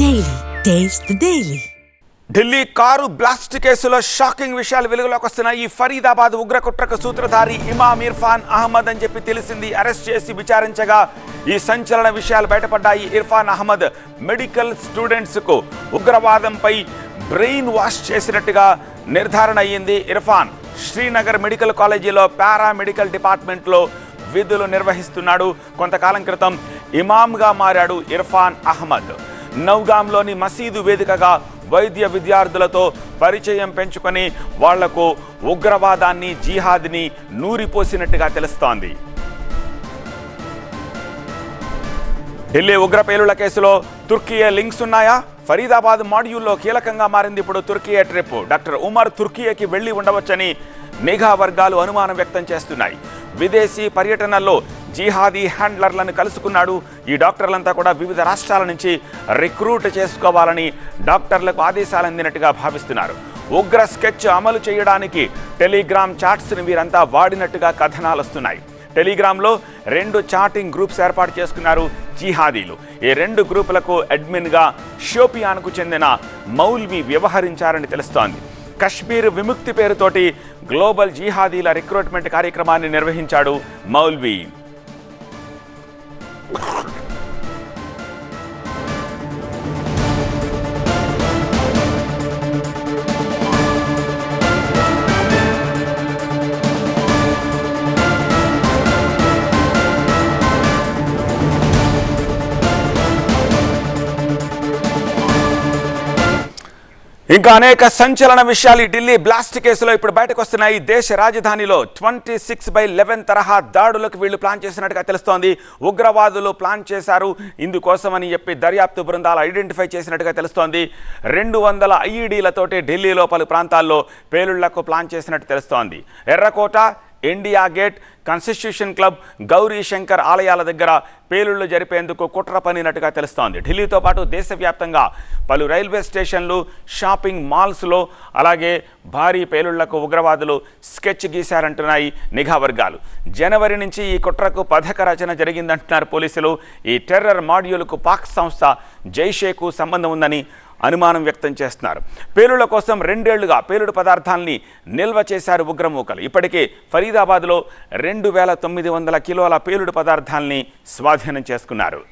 Daily taste the Delhi car blast కేసులో shocking విషయాలు వెలుగులోకి వస్తున్నాయి. ఈ ఫరీదాబాద్ ఉగ్రకుట్రకు సూత్రధారి ఇమామ్ ఇర్ఫాన్ అహ్మద్ అని చెప్పి తెలిసింది. అరెస్ట్ చేసి విచారించగా ఈ సంచలన విషయాలు బయటపడ్డాయి. ఇర్ఫాన్ అహ్మద్ మెడికల్ స్టూడెంట్స్కు ఉగ్రవాదంపై బ్రెయిన్ వాష్ చేసినట్టుగా నిర్ధారణ అయ్యింది. ఇర్ఫాన్ శ్రీనగర్ మెడికల్ కాలేజీలో పారామెడికల్ డిపార్ట్మెంట్లో విధులు నిర్వహిస్తున్నాడు. కొంతకాలం క్రితం ఇమామ్గా మారాడు ఇర్ఫాన్ అహ్మద్. నౌగాంలోని మసీదు వేదికగా వైద్య విద్యార్థులతో పరిచయం పెంచుకొని వాళ్ళకు ఉగ్రవాదాన్ని జిహాద్ని నూరిపోసినట్టుగా తెలుస్తోంది. ఢిల్లీ ఉగ్రపేలుల కేసులో తుర్కియే లింక్స్ ఉన్నాయా? ఫరీదాబాద్ మాడ్యూల్లో కీలకంగా మారింది ఇప్పుడు తుర్కియే ట్రిప్. డాక్టర్ ఉమర్ తుర్కియేకి వెళ్ళి ఉండవచ్చని నిఘా వర్గాలు అనుమానం వ్యక్తం చేస్తున్నాయి. విదేశీ పర్యటనల్లో జిహాదీ హ్యాండ్లర్లను కలుసుకున్నాడు. ఈ డాక్టర్లంతా కూడా వివిధ రాష్ట్రాల నుంచి రిక్రూట్ చేసుకోవాలని డాక్టర్లకు ఆదేశాలు అందినట్టుగా భావిస్తున్నారు. ఉగ్ర స్కెచ్ అమలు చేయడానికి టెలిగ్రామ్ చాట్స్ని వీరంతా వాడినట్టుగా కథనాలు వస్తున్నాయి. టెలిగ్రామ్లో రెండు చాటింగ్ గ్రూప్స్ ఏర్పాటు చేసుకున్నారు జిహాదీలు. ఈ రెండు గ్రూపులకు అడ్మిన్గా షోపియాన్కు చెందిన మౌల్వి వ్యవహరించారని తెలుస్తోంది. కశ్మీర్ విముక్తి పేరుతోటి గ్లోబల్ జిహాదీల రిక్రూట్మెంట్ కార్యక్రమాన్ని నిర్వహించాడు మౌల్వి. Ugh. ఇంకా అనేక సంచలన విషయాలు ఢిల్లీ బ్లాస్ట్ కేసులో ఇప్పుడు బయటకు వస్తున్నాయి. దేశ రాజధానిలో ట్వంటీ సిక్స్ బై లెవెన్ తరహా దాడులకు వీళ్ళు ప్లాన్ చేసినట్టుగా తెలుస్తోంది. ఉగ్రవాదులు ప్లాన్ చేశారు. ఇందుకోసమని చెప్పి దర్యాప్తు బృందాలు ఐడెంటిఫై చేసినట్టుగా తెలుస్తోంది. రెండు వందల ఐఈడీలతోటి ఢిల్లీలో పలు ప్రాంతాల్లో పేలుళ్ళకు ప్లాన్ చేసినట్టు తెలుస్తోంది. ఎర్రకోట India Gate Constitution Club Gauri Shankar ఆలయాల దగ్గర పేలుళ్ళు జరిపేందుకు కుట్ర పనినట్టుగా తెలుస్తోంది. ఢిల్లీతో పాటు దేశవ్యాప్తంగా పలు రైల్వే స్టేషన్లు షాపింగ్ మాల్స్లో అలాగే భారీ పేలుళ్ళకు ఉగ్రవాదులు స్కెచ్ గీశారంటున్నాయి నిఘా వర్గాలు. జనవరి నుంచి ఈ కుట్రకు పథక రచన జరిగిందంటున్నారు పోలీసులు. ఈ టెర్రర్ మాడ్యూల్కు పాక్ సంస్థ జైషేకు సంబంధం ఉందని అనుమానం వ్యక్తం చేస్తున్నారు. పేలుళ్ళ కోసం రెండేళ్ళుగా పేలుడు పదార్థాల్ని నిల్వ చేశారు ఉగ్రమూకలు. ఇప్పటికే ఫరీదాబాద్లో రెండు వేల తొమ్మిది వందల కిలోల పేలుడు పదార్థాల్ని స్వాధీనం చేసుకున్నారు.